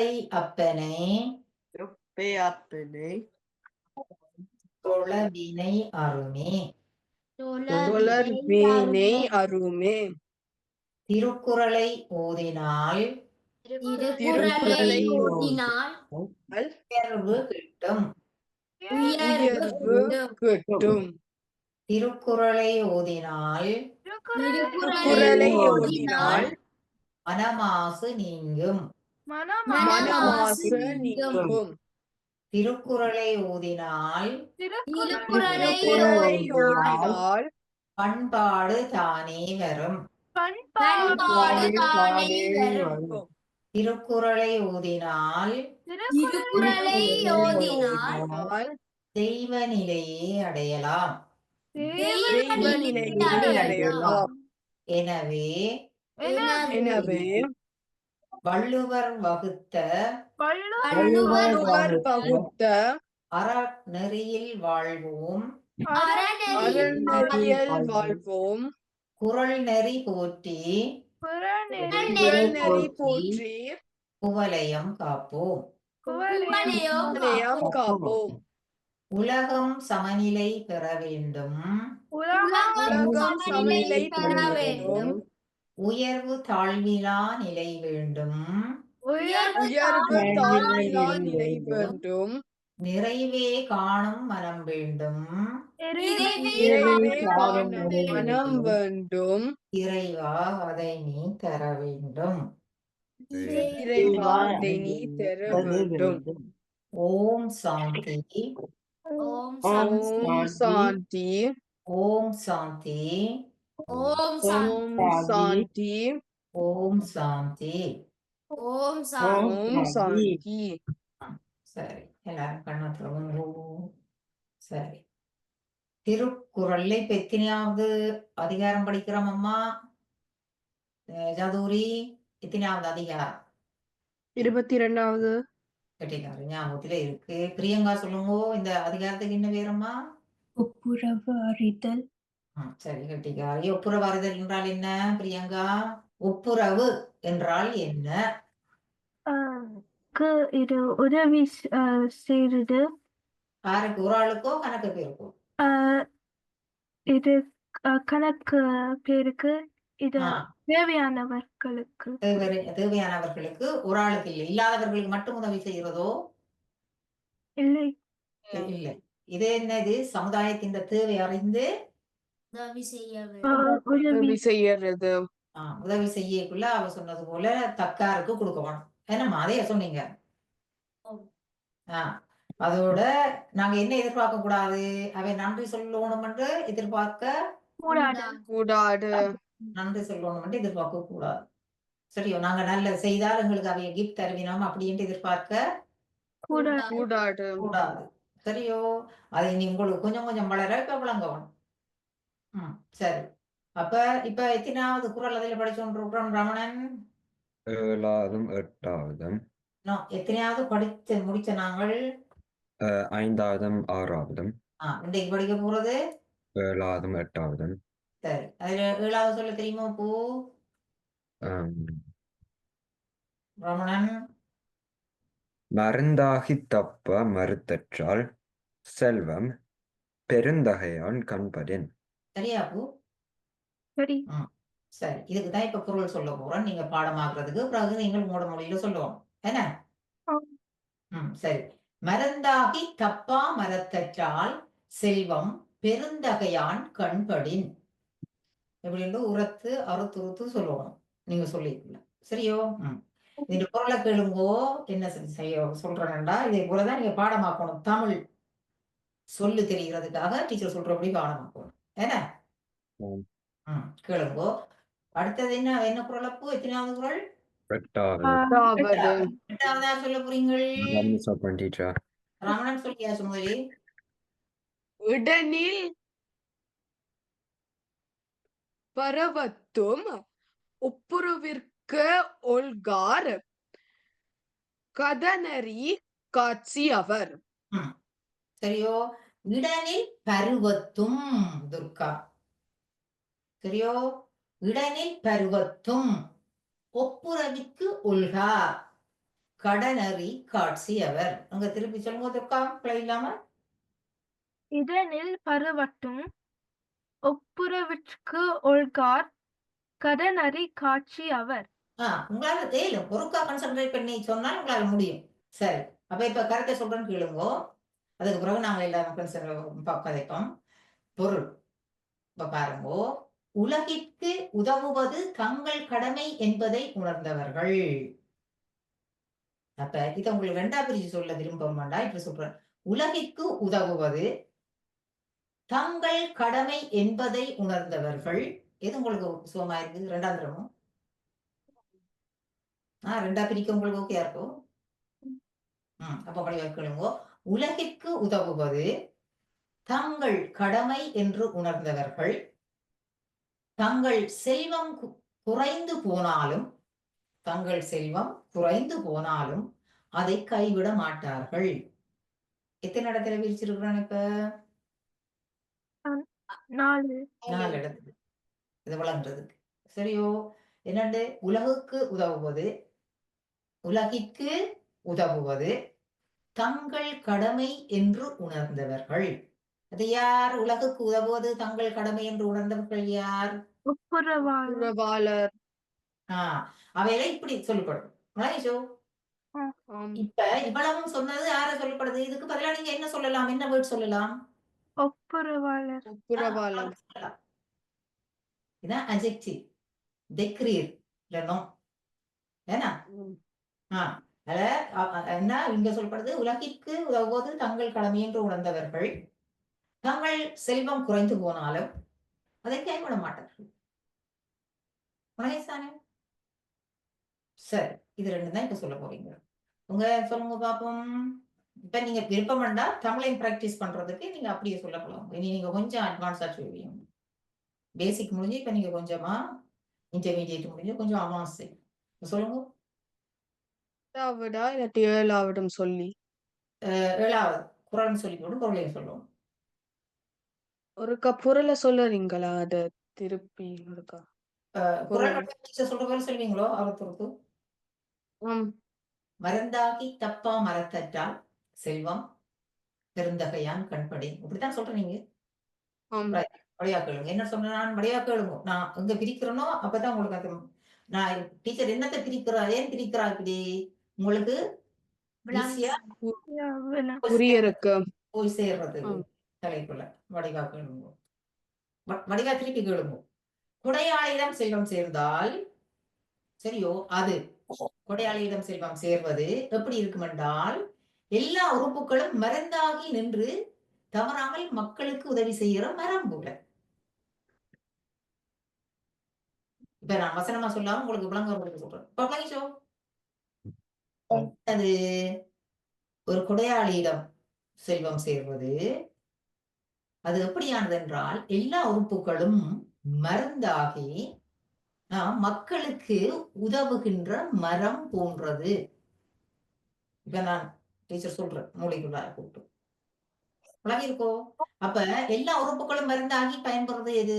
எப்பை அப்பனை. எப்பையாப்பனை தொழவினை அருமே. தொடர் வீணை அருமே. திருக்குறளை ஓதினால். திருக்குறளை ஓதினால். உயர்வு கிட்டும். உயர்வு கிட்டும். திருக்குறளை ஓதினால். திருக்குறளை ஓதினால். மனமாசு நீங்கும். மனமாசு. திருக்குறளை ஓதினால் திருக்குறளை பண்பாடு தானே வரும். திருக்குறளை ஓதினால் திருக்குறளை ஓதினால் ஓதினால் தெய்வ நிலையை அடையலாம். தெய்வ நிலையை அடையலாம். எனவே எனவே வள்ளுவர் வகுத்த வள்ளுவர் பகுத்த அறநெறியில் வாழ்வோம். அறநெறியல் வாழ்வோம். குறள் நெறி போற்றி நெறி போற்றி. குவலயம் காப்போம். காப்போம். உலகம் சமநிலை பெற வேண்டும். உலகம் சமநிலை பெற வேண்டும். உயர்வு தாழ்விலா நிலை வேண்டும். உயர்வு தாழ்விலா நிலை வேண்டும். நிறைவே காணும் மனம் வேண்டும். மனம் வேண்டும். இறைவா அதை நீ தர வேண்டும். இறைவா அதை நீ தர வேண்டும். ஓம் சாந்தி. ஓம் ஓம் சாந்தி. ஓம் சாந்தி. ஓம் ஓம் சாந்தி. ஓம் சாந்தி. ஓம் சாந்தி. சரி எல்லாரும் கண்ணை திறவுங்களோ சரி. திருக்குறள்ல இப்ப எத்தனையாவது அதிகாரம் படிக்கிறோம் அம்மா? ஜாதூரி எத்தனையாவது அதிகாரம்? இருபத்தி இரண்டாவது கட்டிக்காரு ஞாபகத்துல இருக்கு. பிரியங்கா சொல்லுங்க இந்த அதிகாரத்துக்கு என்ன பேரம்மா ஒப்புரவு அறிதல். சரி கட்டிக்காரி ஒப்புரவு அறிதல் என்றால் என்ன பிரியங்கா? ஒப்புரவு என்றால் என்ன? இது உதவி செய்றது யாருக்கு? ஒரு ஆளுக்கோ கணக்கு பேருக்கோ? இது கணக்கு பேருக்கு இது தேவையானவர்களுக்கு. தேவை- தேவையானவர்களுக்கு ஒரு ஆளுக்கு இல்லை. இல்லாதவர்களுக்கு மட்டும் உதவி செய்கிறதோ? இல்லை. இல்லை. இது என்னது? சமுதாயத்தின் தேவை அறிந்து உதவி செய்யறது. உதவி செய்யக்குள்ள அவ சொன்னது போல தக்காருக்கு கொடுக்க வேணும் என்னம்மா அதைய சொன்னீங்க அதோட நாங்க என்ன எதிர்பார்க்க கூடாது? அவை நன்றி சொல்லணும் என்று எதிர்பார்க்க கூடாது. நன்றி சொல்லணும் என்று எதிர்பார்க்க கூடாது. சரியோ நாங்க நல்ல செய்தால் எங்களுக்கு அவைய கிஃப்ட் தருவினோம் அப்படின்ட்டு எதிர்பார்க்க கூடாது. கூடாது. கூடாது. சரியோ அது இனி உங்களுக்கு கொஞ்சம் கொஞ்சம் வளர இப்ப விளங்கணும் சரி. அப்ப இப்ப எத்தனாவது குரல் அதில் படிச்சோன்றிருக்கிறோம் ரமணன்? ஏழாவதும் எட்டாவதும். எத்தனையாவது படித்து முடிச்ச நாங்கள்? ஐந்தாவதும் ஆறாவதும். இன்றைக்கு படிக்க போறது? ஏழாவதும் எட்டாவதும். சரி. அதுல ஏழாவது சொல்ல தெரியுமா பூ ரமணன்? மருந்தாகித் தப்ப மறுத்தற்றால் செல்வம் பெருந்தகையான் கண்படின் சரியா பூ? சரி. சரி. இதுக்கு தான் இப்ப குரல் சொல்ல போறோம். நீங்க பாடமாக்குறதுக்கு பிறகு நீங்கள் மூட மொழியில சொல்லுவோம். என்ன. ம் சரி. மருந்தாகி தப்பா மரத்தற்றால் செல்வம் பெருந்தகையான் கண்படின். எப்படின்னு உரத்து அறுத்துறுத்து சொல்லுவோம். நீங்க சொல்லிக்கல சரியோ? ம். இந்த குரலை கேளுங்கோ. என்ன செய்ய சொல்றேன்டா. இதே போலதான் நீங்க பாடமாக்கணும். தமிழ் சொல்லு தெரிகிறதுக்காக டீச்சர் சொல்றபடி பாடமாக்கணும். ம் கேளுங்கோ அடுத்தது என்ன என்ன குரலப்பு எத்தனாவது குரல் எட்டாவது சொல்ல போறீங்கள் ரமணன் சொல்லியா சுமதி உடனில் பரவத்தும் ஒப்புரவிற்கு ஒல்கார் கதனரி காட்சி அவர் சரியோ இடனில் பருவத்தும் துர்கா. சரியோ? இடனில் பருவத்தும். ஒப்புரவிற்கு ஒல்கா கடனறி காட்சி அவர் அங்க திருப்பி சொல்லுங்க துர்கா பிழை இல்லாம? இதனில் பருவட்டும் ஒப்புரவிற்கு ஒழ்கார் கடனறி காட்சி அவர் உங்களால தேலும் ஒருக்கா கான்சென்ட்ரேட் பண்ணி சொன்னால் உங்களால முடியும். சரி. அப்ப இப்ப கரெக்டா சொல்றேன்னு கேளுங்கோ. அதுக்கு பிறகு நாங்கள் எல்லாரும் consider- கதைப்போம் பொருள். இப்ப பாருங்கோ. உலகிற்கு உதவுவது தங்கள் கடமை என்பதை உணர்ந்தவர்கள். அப்ப இத உங்களுக்கு ரெண்டா பிரிச்சு சொல்ல விரும்ப வேண்டாம் இப்ப சொல்றேன். உலகிற்கு உதவுவது தங்கள் கடமை என்பதை உணர்ந்தவர்கள். எது உங்களுக்கு சுகமா இருக்கு ரெண்டாம் தரமும் ஆஹ் ரெண்டா பிரிக்க உங்களுக்கு ஓகே இருக்கும்? ம் அப்ப படிவா வைக்கணுங்கோ உலகிற்கு உதவுவது தங்கள் கடமை என்று உணர்ந்தவர்கள் தங்கள் செல்வம் குறைந்து போனாலும் தங்கள் செல்வம் குறைந்து போனாலும் அதை கைவிட மாட்டார்கள். எத்தனை இடத்துல பிரிச்சிருக்கிறோம் இப்ப? நாலு. நாலு இடத்துல. இது வழங்குறதுக்கு சரியோ? என்னண்டு? உலகுக்கு உதவுவது உலகிற்கு உதவுவது தங்கள் கடமை என்று உணர்ந்தவர்கள். அது யார்? உலகுக்கு உதவுவது தங்கள் கடமை என்று உணர்ந்தவர்கள் யார்? ஆஹ் அவையில இப்படி சொல்லப்படும். இப்ப இவ்வளவும் சொன்னது யார சொல்லப்படுது இதுக்கு பதிலா நீங்க என்ன சொல்லலாம்? என்ன வேர்ட் சொல்லலாம்? ஒப்புரவாளர். இதான் அஜெக்டிவ் டெக்ரீர் இல்லனோ ஏன்னா ம். என்ன இங்க சொல்லப்படுது உலகிற்கு உதவுவது தங்கள் கடமை என்று உணர்ந்தவர்கள். தங்கள் செல்வம் குறைந்து போனாலும் அதை கைவிட மாட்டார்கள். மகேசானே சரி இது ரெண்டு தான் இப்ப சொல்ல போறீங்க. உங்க சொல்லுங்க பாப்போம். இப்ப நீங்க விருப்பம் வேண்டா தமிழையும் பிராக்டிஸ் பண்றதுக்கு நீங்க அப்படியே சொல்லலாம் இனி நீங்க கொஞ்சம் அட்வான்ஸா சொல்லுவீங்க. பேசிக் முடிஞ்சு இப்ப நீங்க கொஞ்சமா இன்டர்மீடியேட் முடிஞ்சு கொஞ்சம் அட்வான்ஸ் சொல்லுங்க. எட்டாவதா இல்லாட்டி ஏழாவதும் சொல்லி? ஏழாவது. குரல்னு சொல்லி போட்டு பொருளையும் சொல்லுவோம். ஒருக்கா பொருளை சொல்லுறீங்களா அத திருப்பி ஒருக்கா அஹ் குரல் பொருள். teacher சொல்ற போல சொல்வீங்களோ அவர் பொறுத்து ஆம். மறந்தாகி தப்பா மரத்தற்றால் செல்வம் பெருந்தகையான் கண்படி. இப்படித்தான் ஆம். Right. வடிவா கேளுங்க. என்ன சொன்ன நான் வடிவா கேளுங்க. நான் எங்க பிரிக்கிறேனோ அப்பதான் உங்களுக்கு அது நான் டீச்சர் என்னத்தை பிரிக்கிறா? ஏன் பிரிக்கிறா இப்படி? உங்களுக்கு? போய் சேர்றது. தலைக்குள்ள வடிவா கேளுங்க. வ- வடிவா திருப்பி கேளுங்க. கொடையாளியிடம் செல்வம் சேர்ந்தால் சரியோ அது. கொடையாளியிடம் செல்வம் சேர்வது எப்படி இருக்கும் என்றால் எல்லா உறுப்புகளும் மருந்தாகி நின்று தவறாமல் மக்களுக்கு உதவி செய்கிற மரம் போல. இப்ப நான் வசனமா சொல்லாம உங்களுக்கு விளங்க உங்களுக்கு சொல்றேன் இப்ப விளங்கிச்சோ அது ஒரு கொடையாளியிடம் செல்வம் சேர்வது. அது எப்படியானது என்றால் எல்லா உறுப்புகளும் மருந்தாகி மக்களுக்கு உதவுகின்ற மரம் போன்றது. இப்ப நான் டீச்சர் சொல்றேன் மூளைக்குள்ளார கூப்பிட்டு விளங்கியிருக்கோ அப்ப எல்லா உறுப்புகளும் மருந்தாகி பயன்படுறது எது?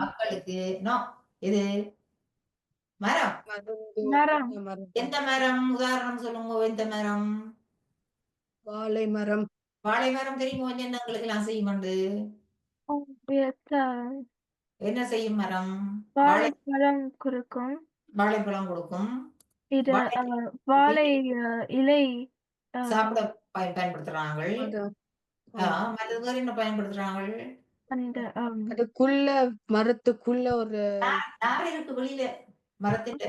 மக்களுக்கு எது? மரம். எந்த மரம்? உதாரணம் சொல்லுங்க எந்த மரம்? வாழை மரம். வாழை மரம் தெரியுமோ? என்ன எங்களுக்கு எல்லாம் உயர்த்த- என்ன செய்யும் மரம்? வாழை வாழைப்பழம் கொடுக்கும். வாழைப்பழம் கொடுக்கும். இது வாழை- இலை சாப்பிட பயன் பயன்படுத்துறாங்க. என்ன பயன்படுத்துறாங்க? அதுக்குள்ள மரத்துக்குள்ள ஒரு வெளியில மரத்தின்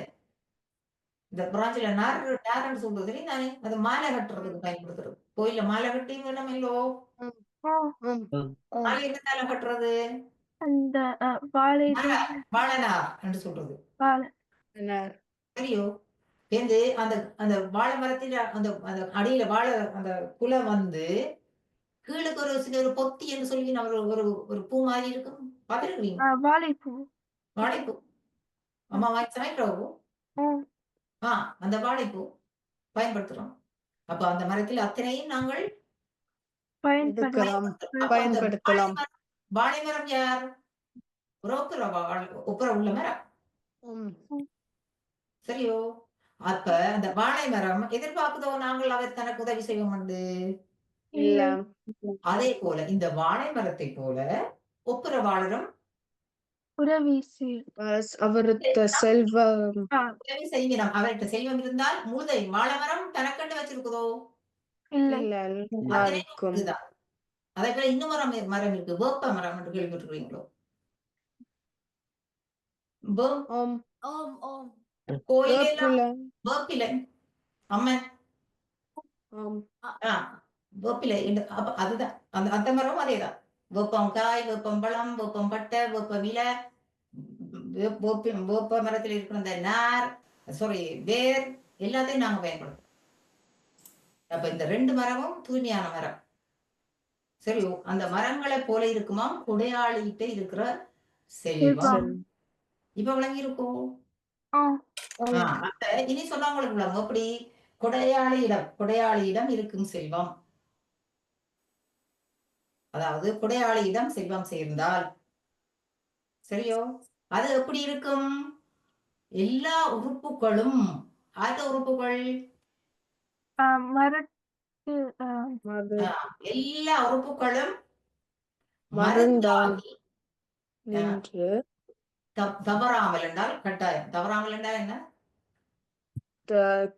இந்த பிராஞ்சில நார் நார்ன்னு சொல்றது தானே அது மாலை கட்டுறதுக்கு பயன்படுத்துறது. கோயில்ல மாலை கட்டி வேணும் இல்லோ? மாலை என்னத்தால கட்டுறது? அந்த வாழை வாழைநார் என்று சொல்றது? சரியோ சேர்ந்து அந்த அந்த வாழை மரத்தில அந்த அந்த அடியில வாழை அந்த குலை வந்து கீழுக்கு ஒரு சின்ன ஒரு பொத்தி என்று சொல்லி ஒரு ஒரு ஒரு பூ மாதிரி இருக்கும். பார்த்துருக்கீங்க வாழைப்பூ. வாழைப்பூ. அம்மா வாங்கி சமைக்கிறவோ ஓ, ஆ அந்த வாழைப்பூ பயன்படுத்துறோம். அப்ப அந்த மரத்தில் அத்தனையும் நாங்கள் பயன்படுத்தலாம். வாழை மரம்- யார்? உறவுக்குற ஒப்புற உள்ள மரம். சரியோ? அப்ப அந்த வாழை மரம் எதிர்பார்க்குதோ நாங்கள் அவர் தனக்கு உதவி செய்வோம் இல்ல. அதே போல இந்த வாழை மரத்தை போல ஒப்புரவாளரும் உதவி செய் அஹ் அவரது செல்வம். ஆ, உதவி செய்கிறோம் அவர்கிட்ட செல்வம் இருந்தால் முழுதை வாழை மரம் தனக்கண்டு வச்சிருக்குதோ? இல்லை. இல்ல எல்லாருக்கும். இதுதான். அதே போல இன்னும் மரம் மரம் இருக்கு. வேப்ப மரம் என்று கேள்விப்பட்டிருக்கீங்களோ வே- ஆம் ஓம் ஓம். கோயிலெல்லாம் வேப்பிலை. வேப்பிலை. அம்மன் ஆம். ஆ வேப்பிலை. இந்த- அப்ப அதுதான். அந்த அந்த மரம் அதேதான். வேப்பம் காய் வேப்பம் பழம் வேப்பம் பட்டை வேப்பம் இலை வே- வேப்ப வேப்ப மரத்தில் இருக்கிற அந்த நார் சாரி வேர் எல்லாத்தையும் நாங்க பயன்படுத்துறோம். அப்ப இந்த ரெண்டு மரமும் தூய்மையான மரம். சரி அந்த மரங்களை போல இருக்குமாம் குடையாளிகிட்ட இருக்கிற செல்வம். இப்ப விளங்கி இருக்கும் இனி சொன்னவங்களுக்கு விளங்கும் எப்படி கொடையாளியிடம் கொடையாளியிடம் இருக்கும் செல்வம். அதாவது கொடையாளியிடம் செல்வம் சேர்ந்தால். சரியோ? அது எப்படி இருக்கும்? எல்லா உறுப்புகளும் ஆத உறுப்புகள்? எல்லா உறுப்புகளும் மருந்தால் மருந்தாகி தவறாமல் என்றால் கட்டாயம். தவறாமல் என்றால் என்ன?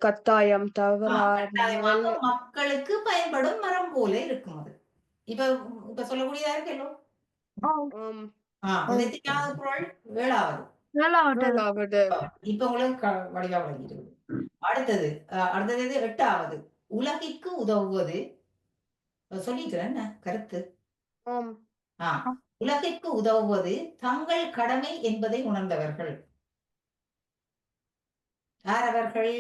கட்டாயம் தவறாமல். மக்களுக்கு பயன்படும் மரம் போல இருக்கும் அது. இப்ப இப்ப சொல்லக்கூடியதா ஏழாவது முதலாவது இப்ப உங்களுக்கு வடிவா வழங்கிடுது அடுத்தது அடுத்தது? எட்டாவது உலகிற்கு உதவுவது சொல்லிக்கிறேன் என்ன கருத்து உலகிற்கு உதவுவது தங்கள் கடமை என்பதை உணர்ந்தவர்கள் யார் அவர்கள்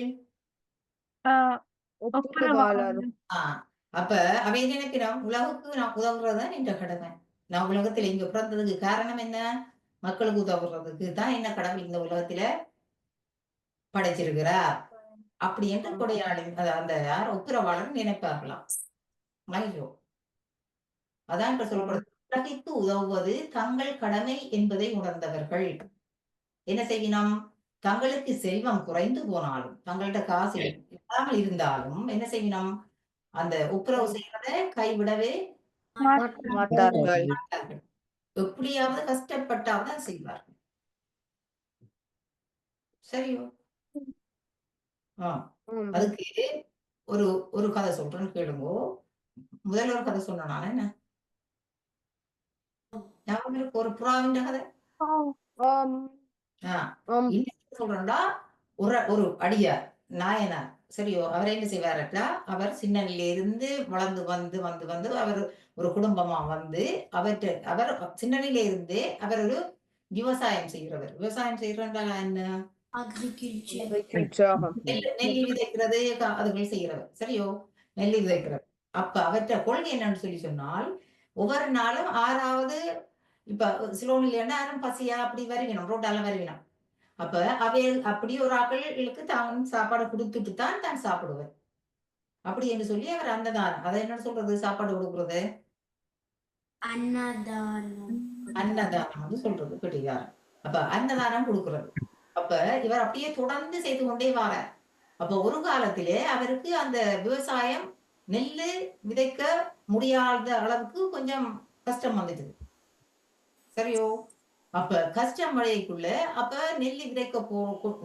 அப்ப அவை நினைக்கிறோம் உலகுக்கு நான் உதவுறதுதான் என்ற கடமை. நான் உலகத்துல இங்க பிறந்ததுக்கு காரணம் என்ன? மக்களுக்கு உதவுறதுக்கு தான் என்ன கடவுள் இந்த உலகத்துல படைச்சிருக்கிறார் அப்படி என்று கொடையாளி அந்த யார் ஒப்புரவாளர் நினைப்பார்களாம். ஐயோ. அதான் இப்ப சொல்லப்படுது. உலகிற்கு உதவுவது தங்கள் கடமை என்பதை உணர்ந்தவர்கள். என்ன செய்யணும் தங்களுக்கு செல்வம் குறைந்து போனாலும் தங்கள்ட்ட காசு இல்லாமல் இருந்தாலும் என்ன செய்யணும் அந்த ஒப்புரவு செய்யறத கைவிடவே மாட்டார்கள். எப்படியாவது கஷ்டப்பட்டாவது செய்வார்கள். சரியோ. அதுக்கு ஒரு ஒரு கதை சொல்றேன்னு கேளுங்கோ. முதல்ல ஒரு கதை சொன்னேன் நான் என்ன? ஞாபகம் இருக்கு? ஒரு புறாவின் கதை சொல்றேன்டா. ஒரு ஒரு அடியார் நாயனார். சரியோ அவர் என்ன செய்வாரட்டா அவர் சின்னனில இருந்து வளர்ந்து வந்து வந்து வந்து அவர் ஒரு குடும்பமா வந்து அவற்றை அவர் சின்னனில இருந்தே அவர் ஒரு விவசாயம் செய்கிறவர். விவசாயம் செய்யறா என்ன? அக்ரிகல்ச்சர். உற்சாகம். நெல் நெல் விதைக்கிறது அதுகள் செய்கிறவர். சரியோ? நெல் விதைக்கிறது அப்ப அவற்றை கொள்கை என்னன்னு சொல்லி சொன்னால் ஒவ்வொரு நாளும் ஆறாவது இப்ப சிலோனில் யாரும் பசியா அப்படி வருவினோம் ரோட்டால வருவினோம். அப்ப அவை அப்படி ஒரு ஆட்களுக்கு தான் சாப்பாடு கொடுத்துட்டு தான் தான் சாப்பிடுவார் அப்படி என்று சொல்லி அவர் அன்னதானம். அதை என்ன சொல்றது? சாப்பாடு கொடுக்கறது? அன்னதானம். அன்னதானம் வந்து சொல்றது கெட்டிக்காரன் அப்ப அன்னதானம் கொடுக்கிறது. அப்ப இவர் அப்படியே தொடர்ந்து செய்து கொண்டே வாரார். அப்ப ஒரு காலத்திலே அவருக்கு அந்த விவசாயம் நெல்லு விதைக்க முடியாத அளவுக்கு கொஞ்சம் கஷ்டம் வந்துட்டு சரியோ? அப்ப கஷ்டம் மழைக்குள்ள அப்ப நெல்லு விதைக்க போ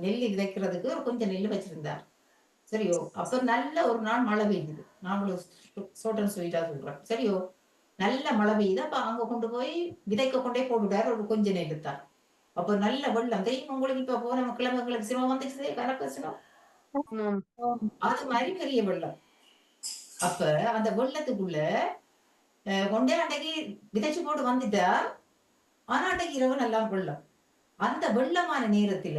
நெல்லு விதைக்கிறதுக்கு ஒரு கொஞ்சம் நெல்லு வச்சிருந்தார். சரியோ அப்ப நல்ல ஒரு நாள் மழை பெய்யுது நாங்களும் சோட்டன் ஸ்வீட்டா சொல்றேன் சரியோ நல்ல மழை பெய்யுது. அப்ப அங்க கொண்டு போய் விதைக்க கொண்டே போட்டுட்டார். ஒரு கொஞ்ச தான் அப்ப நல்ல வெள்ளம். தெரியும் உங்களுக்கு இப்ப போன கிழமைகளுக்கு சிரமம் வந்துச்சு ஆம் அது மாதிரி பெரிய வெள்ளம். அப்ப அந்த வெள்ளத்துக்குள்ள கொண்டே அன்னைக்கு விதைச்சு போட்டு வந்துட்டா ஆனா அன்னைக்கு இரவு நல்லா வெள்ளம். அந்த வெள்ளமான நேரத்துல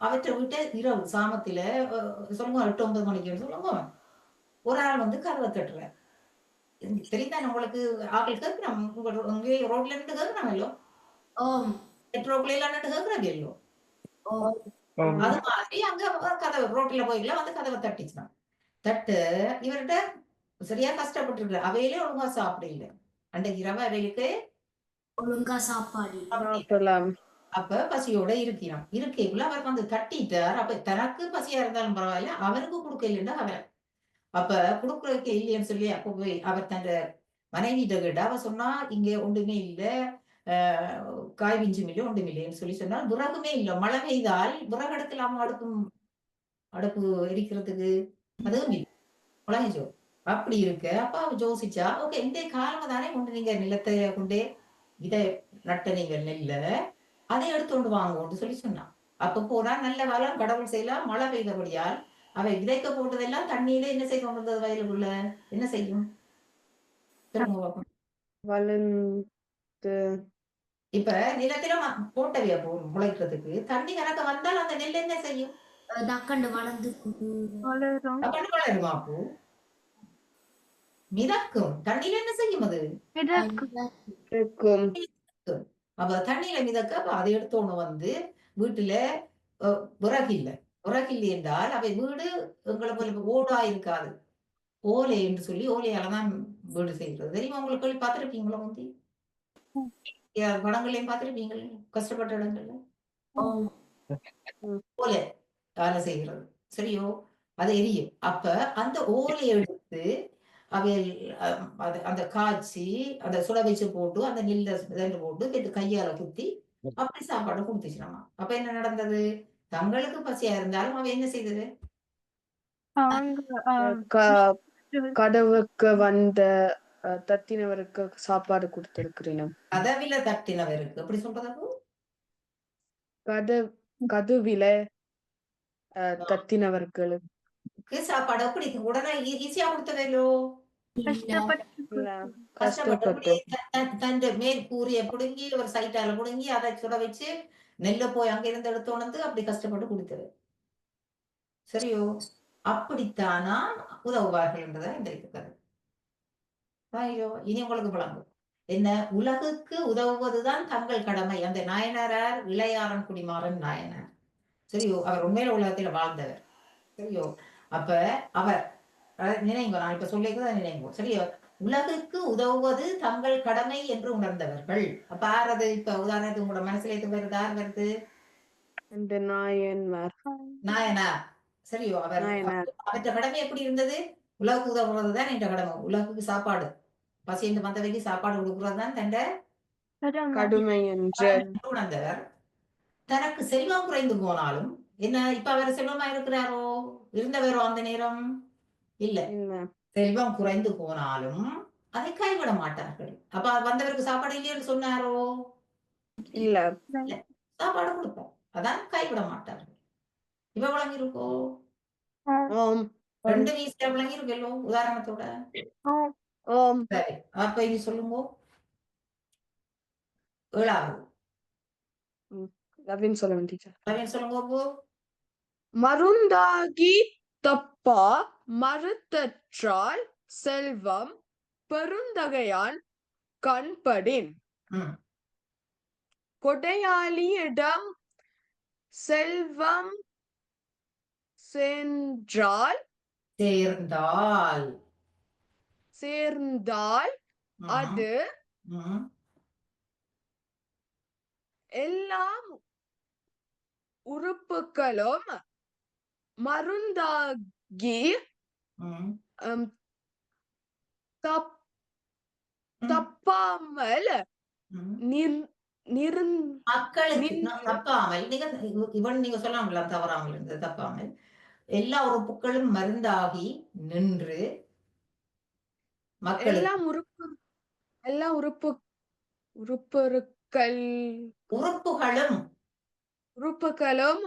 அவற்றை விட்டு இரவு சாமத்துல சொல்லுங்க எட்டு ஒன்பது மணிக்கு சொல்லுங்க. ஒரு ஆள் வந்து கதவை தட்டுற தெரியுதா நம்மளுக்கு ஆக்கள் கேட்கிறோம். உங்க ரோட்ல இருந்து கேட்கிறோம் எல்லாம் நின்று கேட்கிறோம் இல்லோ ஓம் அது மாதிரி அங்க கதவை ரோட்ல போய்க்கலாம் வந்து கதவை தட்டிச்சான். தட்டு இவர்கிட்ட சரியா கஷ்டப்பட்டு அவையிலே ஒழுங்கா சாப்பிட இல்ல அன்றைக்கு இரவு அவைகளுக்கு ஒழுங்கா சாப்பாடு. சாப்பிடலாம். அப்ப பசியோட இருக்கிறான். இருக்கைக்குள்ள அவர் வந்து தட்டிட்டார் அப்ப தனக்கு பசியா இருந்தாலும் பரவாயில்ல அவருக்கு கொடுக்க இல்லைன்னா அவர். அப்ப கொடுக்கறதுக்கு இல்லைன்னு சொல்லி அப்ப போய் அவர் தன் மனைவிட்ட கேட்டா அவ சொன்னா இங்க ஒன்றுமே இல்ல. ஆஹ் காய் விஞ்சும் இல்லை ஒன்றும் இல்லைன்னு சொல்லி சொன்னால் விறகுமே இல்லை. மழை பெய்தால் விறகு அடுக்கலாமா? அடுப்பும் அடுப்பு எரிக்கிறதுக்கு அதுவும் இல்லை. முழங்கிச்சோ அப்படி இருக்கு. அப்ப அவ யோசிச்சா ஓகே இந்த காலம் தானே கொண்டு நீங்க நிலத்தை கொண்டே இதை நட்ட நீங்க நெல்ல அதை எடுத்துட்டு வாங்கன்னு சொல்லி சொன்னான். அப்ப போனா நல்ல காலம் கடவுள் செய்யலாம் மழை பெய்தபடியால் அவை விதைக்க போட்டதெல்லாம் தண்ணியில என்ன செய்ய வந்தது வயலுக்குள்ள என்ன செய்யும்? இப்ப நிலத்தில போட்டவையா போ முளைக்கிறதுக்கு? தண்ணி கணக்க வந்தால் அந்த நெல் என்ன செய்யும்? வளர்ந்து வளரும். அப்படி வளருமா பூ மிதக்கும். தண்ணியில என்ன செய்யும் அது? அப்ப தண்ணியில மிதக்க அப்ப அதை எடுத்தோன்னு வந்து வீட்டுல விறகு இல்லை விறகு இல்லை என்றால் அவை வீடு எங்களை போல ஓடா இருக்காது. ஓலை என்று சொல்லி ஓலையாலதான் வீடு செய்கிறது. தெரியுமா உங்களுக்கு சொல்லி பார்த்திருப்பீங்களா முந்தி? படங்களையும் பார்த்திருப்பீங்களே? கஷ்டப்பட்ட இடங்கள்ல? ஓலை வேலை செய்கிறது. சரியோ? அது எரியும். அப்ப அந்த ஓலையை எடுத்து அவையில் அது அந்த காய்ச்சி அந்த சுட வச்சு போட்டு அந்த நெல்லை இதண்டு போட்டு கையால குத்தி அப்படி சாப்பாடு கொடுத்துச்சுனாமா அப்ப என்ன நடந்தது? தங்களுக்கு பசியா இருந்தாலும் அவ என்ன செய்தது? கதவுக்கு வந்த தத்தினவருக்கு சாப்பாடு கொடுத்திருக்கிறேன் கதவில தட்டினவருக்கு. எப்படி சொல்றதுக்கு கத கதுவில தத்தினவர்களுக்கு சாப்பாடு அப்படி உடனே ஈஸியா கஷ்டப்பட்டு தன் மேல் கூறிய புடுங்கி ஒரு சைட்டால புடுங்கி அதை சுட வச்சு நெல்ல போய் அங்க இருந்து எடுத்து உணர்ந்து அப்படி கஷ்டப்பட்டு கொடுத்தது. சரியோ? அப்படித்தானா உதவுவார்கள் என்றுதான் இந்த இது கதை. ஐயோ இனி உங்களுக்கு விளங்கும். என்ன? உலகுக்கு உதவுவதுதான் தங்கள் கடமை. அந்த நாயனாரார் இளையாறன் குடிமாறன் நாயனார். சரியோ? அவர் உண்மையில உலகத்துல வாழ்ந்தவர். சரியோ? அப்ப அவர் நினைங்கோ நான் இப்ப சொல்லிக்கிறத நினைங்கோ. சரியோ உலகுக்கு உதவுவது தங்கள் கடமை என்று உணர்ந்தவர்கள். அப்ப அது? இப்ப உதாரணத்துக்கு உங்களோட மனசுல எது வருது யார் வருது? இந்த நாயனார் சரியோ அவர் அவற்ற கடமை எப்படி இருந்தது? உலகுக்கு உதவுறது தான் என்ற கடமை. உலகுக்கு சாப்பாடு. பசி என்று வந்தவைக்கு சாப்பாடு கொடுக்கறது தான் தண்ட. கடுமை. என்று உணர்ந்தவர். தனக்கு செல்வம் குறைந்து போனாலும் என்ன இப்ப அவர் செல்வமா இருக்கிறாரோ இருந்தவரோ அந்த நேரம்? இல்ல. செல்வம் குறைந்து போனாலும் அதை கைவிட மாட்டார்கள். அப்ப வந்தவருக்கு சாப்பாடு இல்லைன்னு சொன்னாரோ? இல்ல. சாப்பாடு கொடுப்போம். அதான் கைவிட மாட்டார்கள். இப்ப விளங்கி இருக்கோ ஓம் ரெண்டு வீசுல விளங்கி இருக்கல்லோ உதாரணத்தோட? சரி. அப்ப இனி சொல்லுங்க. ஏழாவது. அப்படின்னு சொல்ல வேண்டிய ரவீன் சொல்லுங்க மருந்தாகி தப்பா மறுத்தற்றால் செல்வம் பெருந்தகையான் கண்படின். கொடையாளியிடம் செல்வம் சென்றால் சேர்ந்தால். சேர்ந்தால் அது எல்லாம் உறுப்புகளும் மருந்தாகி. தப்பாமல் மக்களுக்கு தப்பாமல் நீங்க இவ- இவன் நீங்க சொல்லாமல தவறாமல் இருந்தது தப்பாமல். எல்லா உறுப்புகளும் மருந்தாகி நின்று மக்களுக்கு எல்லாம் உறுப்பு எல்லா உறுப்பு உறுப்புகள் உறுப்புகளும் உறுப்புகளும்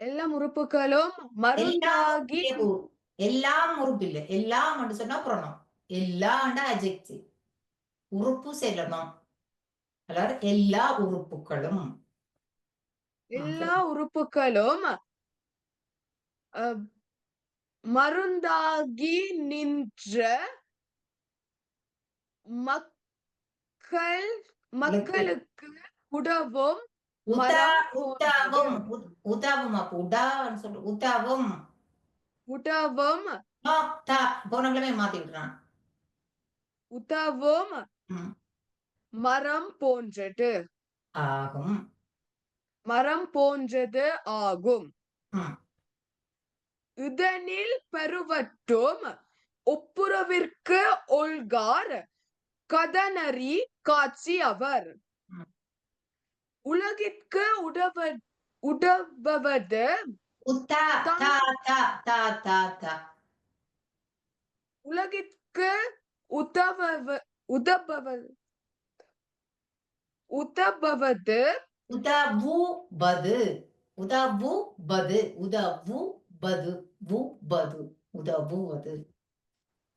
எல்லாம் உறுப்புகளும் மருந்தாகி எல்லாம் உறுப்பு. இல்லை. எல்லாம் சொன்னா புறணும். எல்லாம் அஜெக்டிவ் உறுப்பு செல்லணும் அதாவது எல்லா உறுப்புகளும். எல்லா உறுப்புகளும் மருந்தாகி நின்ற மக்கள் மக்களுக்கு உதவும் உதவும். உதவும் அப்ப உடான்னு சொல்லு உதவும். உதவும். ஆ, தா போனங்களே மாத்தி விட்டுறான். உதவும். மரம் போன்றது. ஆகும். மரம் போன்றது ஆகும். இதனில் பெருவற்றும் ஒப்புரவிற்கு ஒல்கார் கதனரி காட்சி அவர். உலகிற்கு உடவ உடபவது உத்தா தா தா தா தா தா. உலகிற்கு உதவ உதபவது உதபவது உதவுபது உதவுபது உதவுபது வுபது உதவுவது.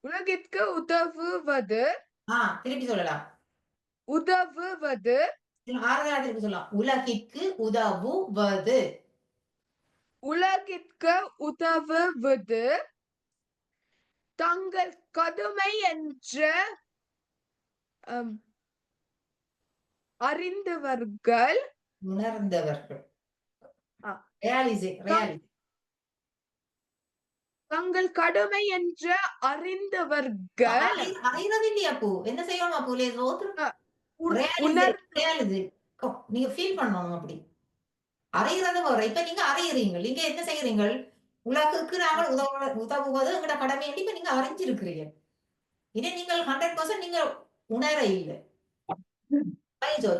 உலகிற்கு உதவுவது ஆ திருப்பி சொல்லலாம். உதவுவது திருப்பி சொல்லலாம்? உலகிற்கு உதவுவது. உலகிற்கு உதவுவது தங்கள் கடுமை என்ற அறிந்தவர்கள். உணர்ந்தவர்கள். தங்கள் கடுமை என்று அறிந்தவர்கள். அறிகிறது இல்லையா பூ? என்ன செய்யணும் அப்போ நீங்க ஃபீல் பண்ணணும் அப்படி. அறைகிறது வர இப்ப நீங்க அறையிறீங்க. நீங்க என்ன செய்யறீங்க? உலகுக்கு நாங்கள் உதவ உதவுவது எங்கட கடமை இப்ப நீங்க அறிஞ்சிருக்கிறீங்க. இனி நீங்கள் ஹண்ட்ரட் பர்சன்ட் நீங்க உணர இல்லை.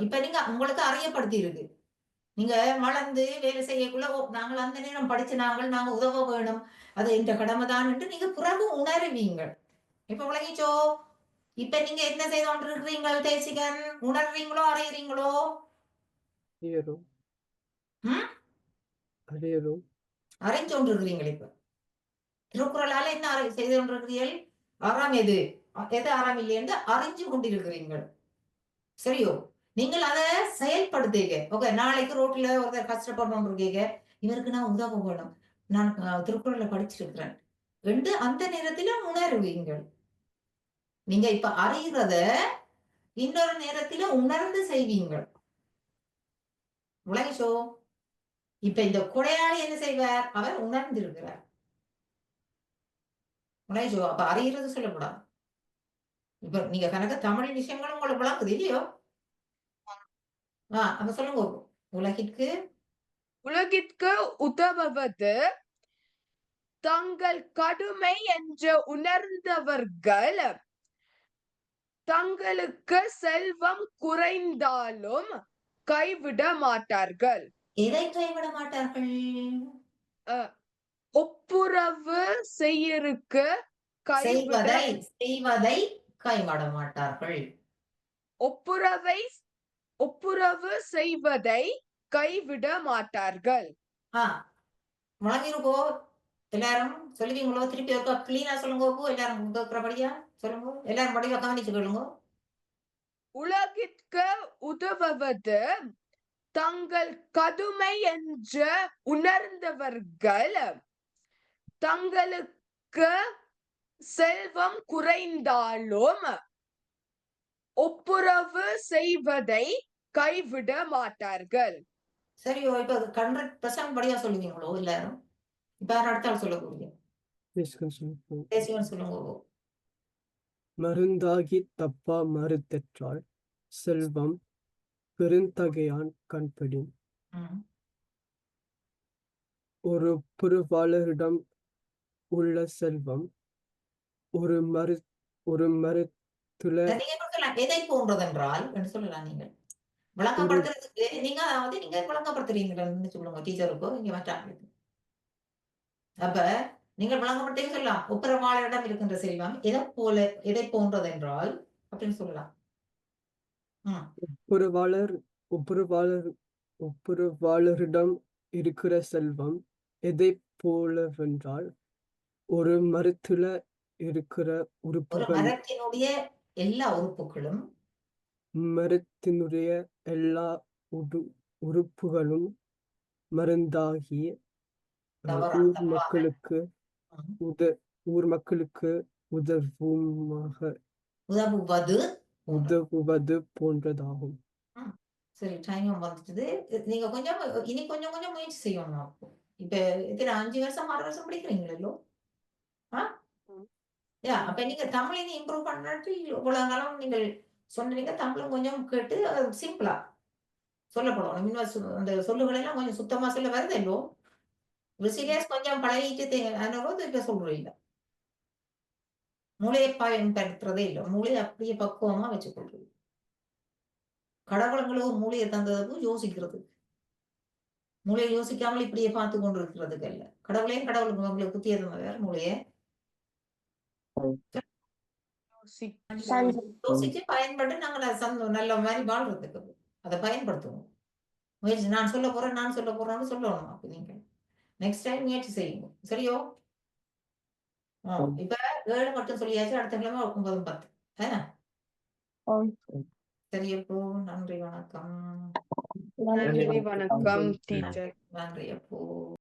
இப்ப நீங்க உங்களுக்கு அறியப்படுத்தி இருக்கு. நீங்க வளர்ந்து வேலை செய்யக்குள்ள நாங்கள் அந்த நேரம் படிச்சு நாங்கள் நாங்க உதவ வேணும். அது என்ற கடமை தான் என்று நீங்க பிறகு உணருவீங்க. இப்ப விளங்கிச்சோ இப்ப நீங்க என்ன செய்து கொண்டிருக்கிறீங்க தேசிகன்? உணர்றீங்களோ அறியறீங்களோ? அறிஞ்சு கொண்டிருக்கிறீங்க இப்ப. திருக்குறளால என்ன செய்து கொண்டிருக்கிறீர்கள்? ஆறாம் எது? எது ஆறாம் இல்லை என்று அறிஞ்சு கொண்டிருக்கிறீர்கள். சரியோ? நீங்கள் அதை செயல்படுத்தீங்க ஓகே நாளைக்கு ரோட்ல ஒருத்தர் கஷ்டப்பட்டு இருக்கீங்க இவருக்கு நான் உதவ வேணும். நான் திருக்குறளை படிச்சிருக்கிறேன். என்று அந்த நேரத்தில உணருவீங்கள். நீங்க இப்ப அறிகிறத இன்னொரு நேரத்தில உணர்ந்து செய்வீங்கள். விளங்கிச்சோ இப்ப இந்த கொடையாளி என்ன செய்வார்? அவர் உணர்ந்திருக்கிறார். விளங்கிச்சோ அப்ப அறிகிறது சொல்லக்கூடாது. இப்ப நீங்க கணக்கு தமிழ் விஷயங்களும் உங்களுக்கு விளக்குது இல்லையோ? ஆஹ் அப்ப சொல்லுங்க. உலகிற்கு உலகிற்கு உதவுவது தங்கள் கடுமை என்று உணர்ந்தவர்கள் தங்களுக்கு செல்வம் குறைந்தாலும் கைவிட மாட்டார்கள். எதை கைவிட மாட்டார்கள்? ஒப்புரவு செய்யருக்கு செய்வதை செய்வதை கைவிட மாட்டார்கள். ஒப்புரவை ஒப்புரவு செய்வதை கைவிட மாட்டார்கள். முழங்கிருக்கோ எல்லாரும் சொல்லுவீங்களோ? திருப்பி கிளீனா சொல்லுங்க எல்லாரும் கேட்கிறபடியா சொல்லுங்க. எல்லாரும் படிவா கவனிச்சு கொள்ளுங்க உலகிற்கு உதவுவது தங்கள் கடுமை என்று உணர்ந்தவர்கள் தங்களுக்கு செல்வம் குறைந்தாலும் ஒப்புரவு செய்வதை கைவிட மாட்டார்கள். சரியோ இப்ப ஹண்ட்ரட் பர்சன்ட் படியா சொல்லுவீங்களோ எல்லாரும் இப்ப அடுத்த. தேசியவன் சொல்லுங்க. மருந்தாகி தப்பா மறுத்தற்றால் செல்வம் பெருந்தகையான் கண்படின். ம். ஒரு புறவாளரிடம் உள்ள செல்வம் ஒரு மறு ஒரு மருத்துல எதை போன்றதென்றால் சொல்லலாம் நீங்கள். விளங்கப்படுத்துறதுக்கு நீங்க அதாவது நீங்க விளங்கப்படுத்துறீங்கன்னு சொல்லுங்க டீச்சருக்கோ இங்க மற்றாங்களுக்கு அப்ப நீங்கள் விளங்கப்படுத்தி சொல்லலாம் ஒப்புரவாளரிடம் இருக்கின்ற செல்வம் எதை போல எதை போன்றதென்றால் அப்படின்னு சொல்லலாம் ஒப்புரவாளர் ஒப்புரவாளர் ஒப்புரவாளரிடம் இருக்கிற செல்வம் எதை போலவென்றால் ஒரு மரத்துல இருக்கிற உறுப்புகள் மரத்தினுடைய எல்லா உறுப்புகளும் மரத்தினுடைய எல்லா உடு உறுப்புகளும் மருந்தாகி. மக்களுக்கு. உத ஊர் மக்களுக்கு உதவுமாக உதவுவது உதவுவது போன்றதாகும். சரி டைம் வந்துட்டுது. நீங்க கொஞ்சம் இனி கொஞ்சம் கொஞ்சம் முயற்சி செய்யணும் அப்போ. இப்ப இத்தனை அஞ்சு வருஷம் ஆறு வருஷம் படிக்கிறீங்களோ ஆ. யா அப்ப நீங்க தமிழ் இனி இம்ப்ரூவ் பண்ணாட்டி இவ்வளவு காலம் நீங்கள் சொன்னீங்க தமிழும் கொஞ்சம் கேட்டு சிம்பிளா சொல்லப்படணும் இன்னும் சு- அந்த சொல்லுகள் எல்லாம் கொஞ்சம் சுத்தமா சொல்ல வருது இல்லோ ரிசிலியஸ் கொஞ்சம் பழகிட்டு அதனால இப்ப சொல்றோம் இல்ல மூளையை பயன்படுத்துறதே இல்லை. மூளையை அப்படியே பக்குவமா வச்சுக்கொள்றது. கடவுளங்களும் மூளையை தந்ததுக்கு யோசிக்கிறது. மூளையை யோசிக்காமல் இப்படியே பார்த்து கொண்டு இருக்கிறதுக்கு அல்ல கடவுளையும் கடவுளுக்கு உங்களுக்கு குத்தியது வேற மூளையை. யோசிச்சு பயன்பட்டு நாங்கள் சந்தோ நல்ல மாதிரி வாழ்றதுக்கு. அதை பயன்படுத்துவோம். முயற்சி நான் சொல்ல போறேன் நான் சொல்ல போறேன்னு சொல்லணும் அப்ப நீங்க. நெக்ஸ்ட் டைம் முயற்சி செய்யுங்க சரியோ? ஆ, இப்ப ஏழு மட்டும் சொல்லியாச்சு அடுத்த கிழமை ஒன்பதும் பத்து. ஆ? சரி அப்போ நன்றி வணக்கம். நன்றி வணக்கம் டீச்சர் நன்றி அப்போ.